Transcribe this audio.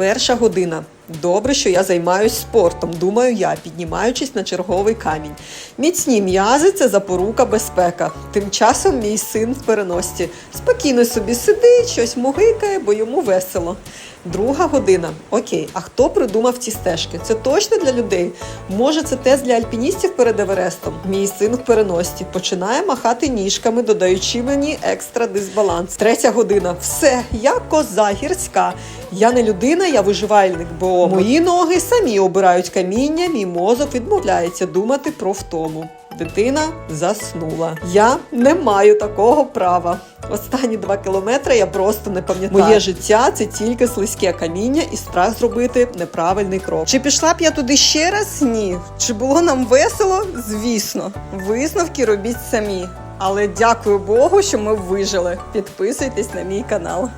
Перша година. Добре, що я займаюсь спортом, думаю я, піднімаючись на черговий камінь. Міцні м'язи це запорука безпека. Тим часом мій син в переносці. Спокійно собі сидить, щось мугикає, бо йому весело. Друга година. Окей, а хто придумав ці стежки? Це точно для людей? Може, це тест для альпіністів перед Еверестом? Мій син в переносці починає махати ніжками, додаючи мені екстра дисбаланс. Третя година. Все, я коза гірська. Я не людина, я виживальник, бо мої ноги самі обирають каміння, мій мозок відмовляється думати про втому. Дитина заснула. Я не маю такого права. Останні два кілометри я просто не пам'ятаю. Моє життя це тільки слизьке каміння і страх зробити неправильний крок. Чи пішла б я туди ще раз? Ні. Чи було нам весело? Звісно. Висновки робіть самі. Але дякую Богу, що ми вижили. Підписуйтесь на мій канал.